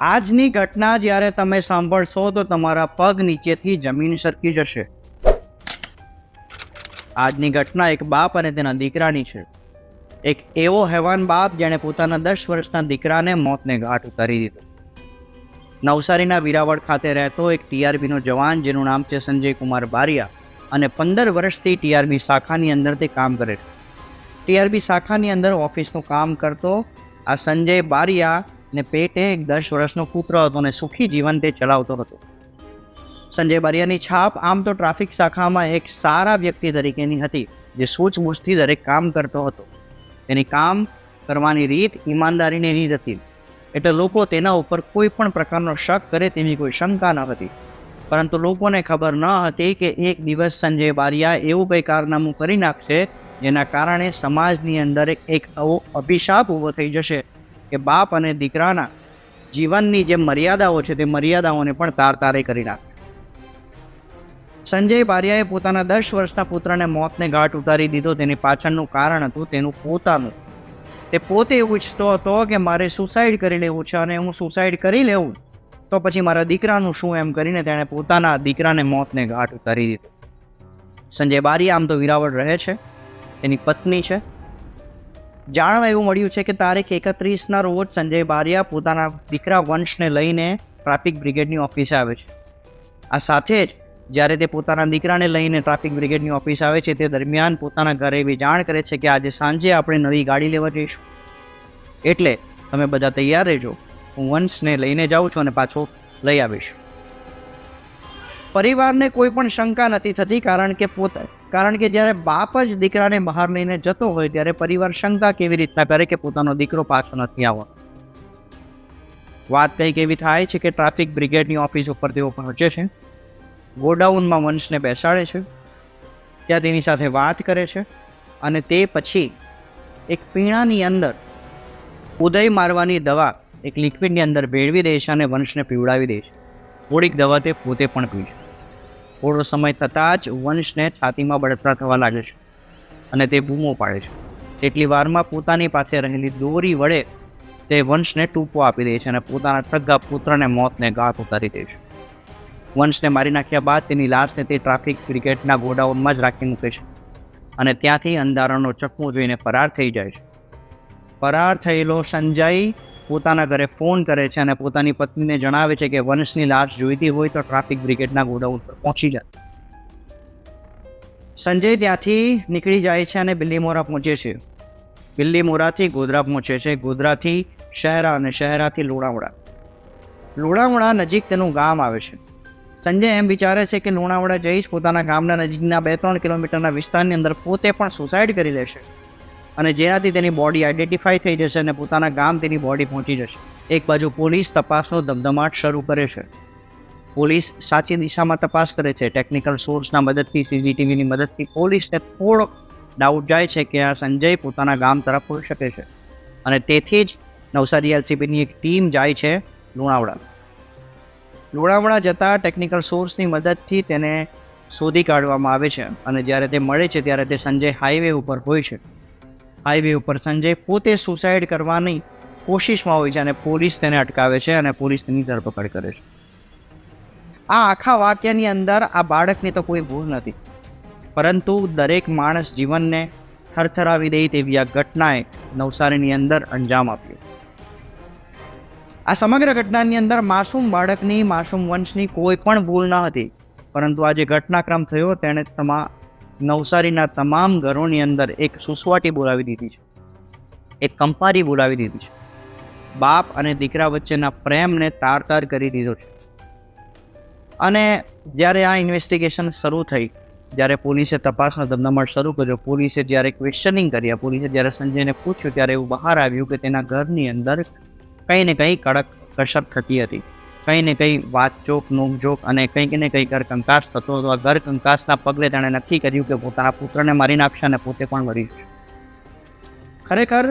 આજની ઘટના જ્યારે તમે સાંભળશો તો તમારા પગ નીચેથી જમીન સરકી જશે. આજની ઘટના એક બાપ અને તેના દીકરાની છે. એક એવો હેવાન બાપ જેણે પોતાના દસ વર્ષના દીકરાને મોતને ઘાટ ઉતારી દીધો. નવસારીના વિરાવળ ખાતે રહેતો એક ટીઆરબીનો જવાન જેનું નામ છે સંજય કુમાર બારિયા અને પંદર વર્ષથી ટીઆરબી શાખાની અંદર તે કામ કરે છે. ટીઆરબી શાખાની અંદર ઓફિસનું કામ કરતો આ સંજય બારિયા ને પેટે એક દસ વર્ષનો પુત્ર હતો અને સુખી જીવન તે ચલાવતો હતો. સંજય બારિયાની છાપ આમ તો ટ્રાફિક શાખામાં એક સારા વ્યક્તિ તરીકેની હતી, જે સૂઝબૂછથી દરેક કામ કરતો હતો. એની કામ કરવાની રીત ઈમાનદારીની રીત હતી. એટલે લોકો તેના ઉપર કોઈ પણ પ્રકારનો શક કરે તેની કોઈ શંકા ન હતી. પરંતુ લોકોને ખબર ન હતી કે એક દિવસ સંજય બારિયા એવું કંઈ કારનામું કરી નાખશે, જેના કારણે સમાજની અંદર એક આવો અભિશાપ ઊભો થઈ જશે કે બાપ અને દીકરાના જીવનની જે મર્યાદાઓ છે તે મર્યાદાઓને પણ તાર તારે કરી નાખે. સંજય બારિયાએ પોતાના દસ વર્ષના પુત્રને મોતને ઘાટ ઉતારી દીધો. તેની પાછળનું કારણ હતું તેનું પોતાનું. તે પોતે એવું ઈચ્છતો હતો કે મારે સુસાઇડ કરી લેવું છે અને હું સુસાઇડ કરી લેવું તો પછી મારા દીકરાનું શું એમ કરીને તેણે પોતાના દીકરાને મોતને ઘાટ ઉતારી દીધો. સંજય બારી આમ તો વિરાવળ રહે છે. તેની પત્ની છે. જાણવા એવું મળ્યું છે કે તારીખ એકત્રીસના રોજ સંજય બારિયા પોતાના દીકરા વંશને લઈને ટ્રાફિક બ્રિગેડની ઓફિસે આવે છે. આ સાથે જ જ્યારે તે પોતાના દીકરાને લઈને ટ્રાફિક બ્રિગેડની ઓફિસ આવે છે, તે દરમિયાન પોતાના ઘરે એવી જાણ કરે છે કે આજે સાંજે આપણે નવી ગાડી લેવા જઈશું. એટલે તમે બધા તૈયાર રહેજો. હું વંશને લઈને જાઉં છું અને પાછો લઈ આવીશ. પરિવારને કોઈ પણ શંકા નથી થતી, કારણ કે પોતા, કારણ કે જ્યારે બાપ જ દીકરાને બહાર લઈને જતો હોય, ત્યારે પરિવાર શંકા કેવી રીતના કરે કે પોતાનો દીકરો પાછો નથી આવવાનો વાત કંઈક એવી થાય છે કે ટ્રાફિક બ્રિગેડની ઓફિસ ઉપર તેઓ પહોંચે છે. ગોડાઉનમાં વંશને બેસાડે છે. ત્યાં તેની સાથે વાત કરે છે. અને તે પછી એક પીણાની અંદર ઉદય મારવાની દવા એક લિક્વિડની અંદર ભેળવી દે છે અને વંશને પીવડાવી દે છે. થોડીક દવા તે પોતે પણ પી થોડો સમય થતાં જ વંશને છાતીમાં બળતરા થવા લાગે છે અને તે બૂમો પાડે છે. તેટલી વારમાં પોતાની પાસે રહેલી દોરી વડે તે વંશને ટૂંપો આપી દે છે અને પોતાના સગા પુત્રને મોતને ઘાત ઉતારી દે છે. વંશને મારી નાખ્યા બાદ તેની લાશને તે ટ્રાફિક ક્રિકેટના ગોડાઉનમાં જ રાખી મૂકે છે અને ત્યાંથી અંધારાનો ચકમો જોઈને ફરાર થઈ જાય છે. ફરાર થયેલો સંજય પોતાના ઘરે ફોન કરે છે અને પોતાની પત્નીને જણાવે છે કે વંશની લાશ જોઈતી હોય તો ટ્રાફિક બ્રિગેડના ગોડાઉન પર પહોંચી જાય સંજય ત્યાંથી નીકળી જાય છે અને બિલ્લીમોરા પહોંચે છે. બિલ્લીમોરાથી ગોધરા પહોંચે છે. ગોધરાથી શહેરા અને શહેરાથી લોણાવડા. લોણાવડા નજીક તેનું ગામ આવે છે. સંજય એમ વિચારે છે કે લોણાવડા જઈશ પોતાના ગામના નજીકના બે ત્રણ કિલોમીટરના વિસ્તારની અંદર પોતે પણ સુસાઇડ કરી લેશે. અને જેનાથી તેની બોડી આઈડેન્ટિફાઈ થઈ જશે અને પોતાના ગામ તેની બોડી પહોંચી જશે. એક બાજુ પોલીસ તપાસનો ધમધમાટ શરૂ કરે છે. પોલીસ સાચી દિશામાં તપાસ કરે છે. ટેકનિકલ સોર્સના મદદથી સીસીટીવીની મદદથી પોલીસને થોડોક ડાઉટ જાય છે કે આ સંજય પોતાના ગામ તરફ હોઈ શકે છે. અને તેથી જ નવસારી એલસીબીની એક ટીમ જાય છે લુણાવડા. લુણાવડા જતાં ટેકનિકલ સોર્સની મદદથી તેને શોધી કાઢવામાં આવે છે. અને જ્યારે તે મળે છે, ત્યારે તે સંજય હાઈવે ઉપર હોય છે. હાઈવે ઉપર સંજય પોતે સુસાઇડ કરવાની કોશિશમાં હોય છે અને પોલીસ તેને અટકાવે છે અને પોલીસ તેની ધરપકડ કરે છે. આ આખા વાક્યની અંદર આ બાળકની તો કોઈ ભૂલ નથી. પરંતુ દરેક માણસ જીવનને થરથરાવી દે તેવી આ ઘટનાએ નવસારીની અંદર અંજામ આપ્યો. આ સમગ્ર ઘટનાની અંદર માસૂમ બાળકની, માસૂમ વંશની કોઈ પણ ભૂલ ન હતી. પરંતુ આ જે ઘટનાક્રમ થયો તેણે તમા નવસારીના તમામ ઘરોની અંદર એક સુસવાટી બોલાવી દીધી છે. એક કંપારી બોલાવી દીધી છે. બાપ અને દીકરા વચ્ચેના પ્રેમને તાર તાર કરી દીધો છે. અને જ્યારે આ ઇન્વેસ્ટિગેશન શરૂ થઈ, જ્યારે પોલીસે તપાસનો ધમધમાટ શરૂ કર્યો, પોલીસે જ્યારે ક્વેશ્ચનિંગ કર્યા પોલીસે જ્યારે સંજયને પૂછ્યું, ત્યારે એવું બહાર આવ્યું કે તેના ઘરની અંદર કંઈ ને કંઈ કડક કસર થતી હતી. કંઈ ને કંઈ વાતચોક નોકજોક અને કંઈક ને કંઈ ઘર કંકાસ થતો હતો. આ ઘર કંકાસના પગલે તેણે નક્કી કર્યું કે પોતાના પુત્રને મારી નાખશે અને પોતે પણ મરી ખરેખર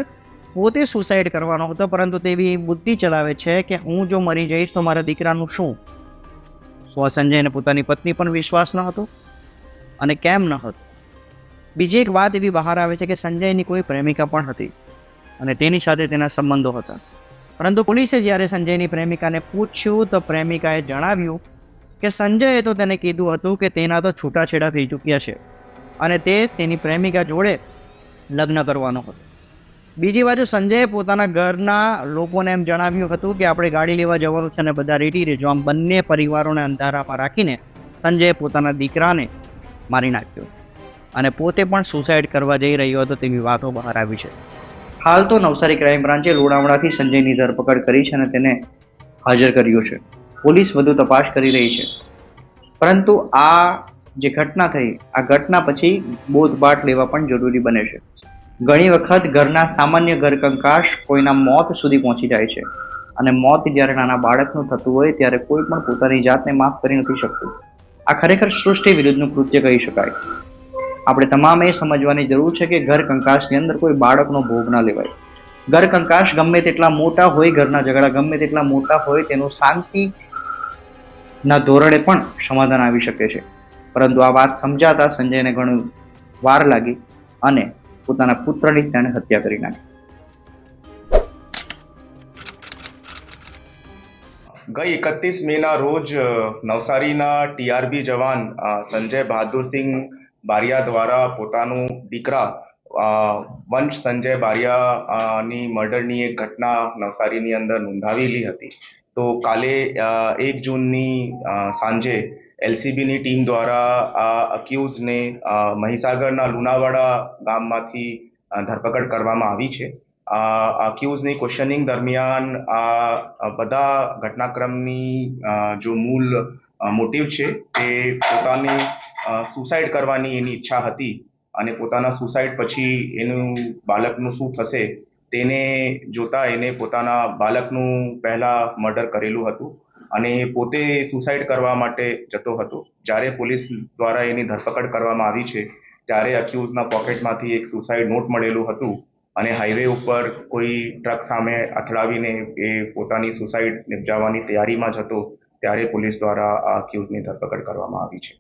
પોતે સુસાઇડ કરવાનો હતો, પરંતુ તેવી બુદ્ધિ ચલાવે છે કે હું જો મરી જઈશ તો મારા દીકરાનું શું? સ્વ સંજયને પોતાની પત્ની પણ વિશ્વાસ ન હતો? અને કેમ ન હતો? બીજી એક વાત એવી બહાર આવે છે કે સંજયની કોઈ પ્રેમિકા પણ હતી અને તેની સાથે તેના સંબંધો હતા. પરંતુ પોલીસે જ્યારે સંજયની પ્રેમિકાને પૂછ્યું તો પ્રેમિકાએ જણાવ્યું કે સંજયે તો તેને કીધું હતું કે તેના તો છૂટાછેડા થઈ ચૂક્યા છે અને તે તેની પ્રેમિકા જોડે લગ્ન કરવાનો હતો. બીજી બાજુ સંજયે પોતાના ઘરના લોકોને એમ જણાવ્યું હતું કે આપણે ગાડી લેવા જવાનું છે અને બધા રેડી રહેજો. આમ બંને પરિવારોને અંધારામાં રાખીને સંજયે પોતાના દીકરાને મારી નાખ્યો અને પોતે પણ સુસાઇડ કરવા જઈ રહ્યો હતો તેવી વાતો બહાર આવી છે. હાલ તો નવસારી ક્રાઇમ બ્રાન્ચે લોણાવડાથી સંજયની ધરપકડ કરી છે અને તેને હાજર કર્યો છે. પોલીસ વધુ તપાસ કરી રહી છે. પરંતુ આ જે ઘટના થઈ, આ ઘટના પછી બોધબાટ લેવા પણ જરૂરી બને છે. ઘણી વખત ઘરના સામાન્ય ઘરકંકાશ કોઈના મોત સુધી પહોંચી જાય છે અને મોત જ્યારે નાના બાળકનું થતું હોય ત્યારે કોઈ પણ પોતાની જાતને માફ કરી નથી શકતું. આ ખરેખર સૃષ્ટિ વિરુદ્ધનું કૃત્ય કહી શકાય. આપણે તમામે સમજવાની જરૂર છે કે ઘર કંકાશની અંદર કોઈ બાળકનો ભોગ ના લેવાય. ઘર કંકાશ ગમે તેટલા મોટા હોય, ઘરના ઝઘડા ગમે તેટલા મોટા હોય, તેનું શાંતિ ના ધોરણે પણ સમાધાન આવી શકે છે. પરંતુ આ વાત સમજાતા સંજયને ઘણું વાર લાગી અને પોતાના પુત્રની તેણે હત્યા કરી નાખી. ગઈ એકત્રીસ મેના રોજ નવસારીના ટીઆરબી જવાન સંજય સંજય બહાદુરસિંહ બારિયા દ્વારા પોતાનું દીકરા વંશ સંજય બારિયા ની મર્ડરની એક ઘટના નવસારીની અંદર નોંધાવેલી હતી. તો કાલે એક જૂનની સાંજે એલસીબીની ટીમ દ્વારા આ અક્યુઝને મહીસાગરના લુણાવાડા ગામમાંથી ધરપકડ કરવામાં આવી છે. અક્યુઝની ક્વેશ્ચનિંગ દરમિયાન આ બધા ઘટનાક્રમની જો મૂળ મોટિવ છે તે પોતાને સુસાઇડ કરવાની એની ઈચ્છા હતી અને પોતાના સુસાઇડ પછી એનું બાળકનું શું થશે તેને જોતા એને પોતાના બાળકનું પહેલા મર્ડર કરેલું હતું અને પોતે સુસાઇડ કરવા માટે જતો હતો. જ્યારે પોલીસ દ્વારા એની ધરપકડ કરવામાં આવી છે, ત્યારે અક્યુઝના પોકેટમાંથી એક સુસાઇડ નોટ મળેલું હતું અને હાઈવે ઉપર કોઈ ટ્રક સામે અથડાવીને એ પોતાની સુસાઇડ નિપજાવવાની તૈયારીમાં જ હતો. ત્યારે પોલીસ દ્વારા આ અક્યુઝની ધરપકડ કરવામાં આવી છે.